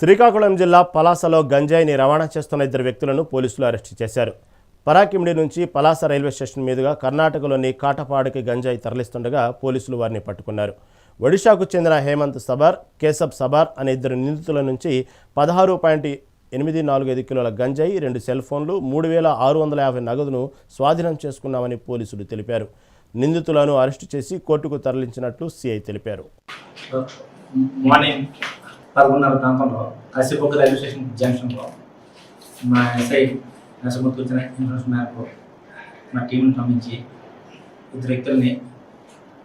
శ్రీకాకుళం జిల్లా పలాసలో గంజాయిని రవాణా చేస్తున్న ఇద్దరు వ్యక్తులను పోలీసులు అరెస్టు చేశారు. పరాకిమిడి నుంచి పలాస రైల్వే స్టేషన్ మీదుగా కర్ణాటకలోని కాటపాడుకి గంజాయి తరలిస్తుండగా పోలీసులు వారిని పట్టుకున్నారు. ఒడిశాకు చెందిన హేమంత్ సబార్ కేశబ్ సబార్ అనే ఇద్దరు నిందితుల నుంచి పదహారు పాయింట్ ఎనిమిది నాలుగు ఐదు కిలోల గంజాయి రెండు సెల్ ఫోన్లు మూడు వేల ఆరు వందల యాభై నగదును స్వాధీనం చేసుకున్నామని పోలీసులు తెలిపారు. నిందితులను అరెస్టు చేసి కోర్టుకు తరలించినట్లు సిఐ తెలిపారు. మార్నింగ్ పదకొండున్నర ప్రాంతంలో కాశీపొక్క రైల్వే స్టేషన్ జంక్షన్లో మా ఎస్ఐ నరసింహకు వచ్చిన ఇన్ఫర్మేషన్ మేరకు మా టీంని పంపించి ఇద్దరు వ్యక్తుల్ని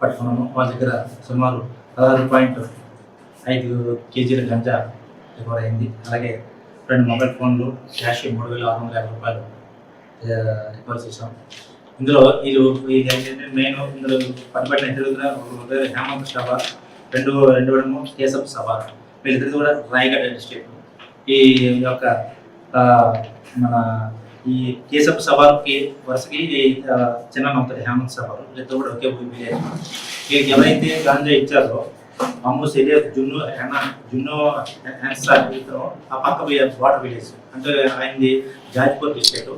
పట్టుకున్నాము. వాళ్ళ దగ్గర సుమారు పదహారు పాయింట్ ఐదు కేజీల గంజా రికవర్ అయింది. అలాగే రెండు మొబైల్ ఫోన్లు క్యాష్ మూడు వేల ఆరు వందల యాభై రూపాయలు రికవర్ చేసాం ఇందులో వీళ్ళు ఇది ఏంటంటే మెయిన్ ఇందులో పట్టుబడిన ఇద్దరు హేమంత్ సభ రెండు రెండు వేడము కేశవ్ సభ వీళ్ళిద్దరిది కూడా రాయగఢ డిస్ట్రిక్ట్ ఈ యొక్క మన ఈ కేశప్ సవాల్కి వరుసకి ఈ, చిన్న హేమంత్ సవాల్ వీళ్ళిద్దరు కూడా ఒకే విలేజ్ వీళ్ళకి ఎవరైతే గాంజా ఇచ్చారో అమ్ము సెలియా జున్ను జున్ను హెన్సార్ ఆ పక్క వాటర్ విలేజ్. అంటే ఆయనది జాజ్పూర్ డిస్ట్రిక్ట్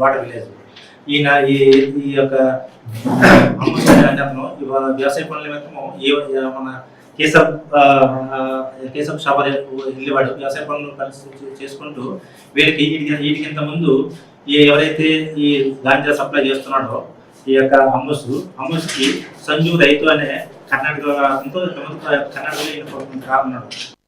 వాటర్ విలేజ్. ఈయన ఈ ఈ యొక్క అమృత్సర్ అతను వ్యవసాయ పనుల నిమిత్తము ఈ మన కేశవ్ కేశవ షాపా వెళ్ళేవాడు వ్యవసాయ పనులు కలిసి చేసుకుంటూ వీరికి వీటికింత వీటికి ఇంత ముందు ఈ ఎవరైతే ఈ గాంజా సప్లై చేస్తున్నాడో ఈ యొక్క అమ్మస్ అమ్మస్కి సంజు రైతు అనే కర్ణాటక అతనితో కర్ణాటకలో ఈయన ఉన్నాడు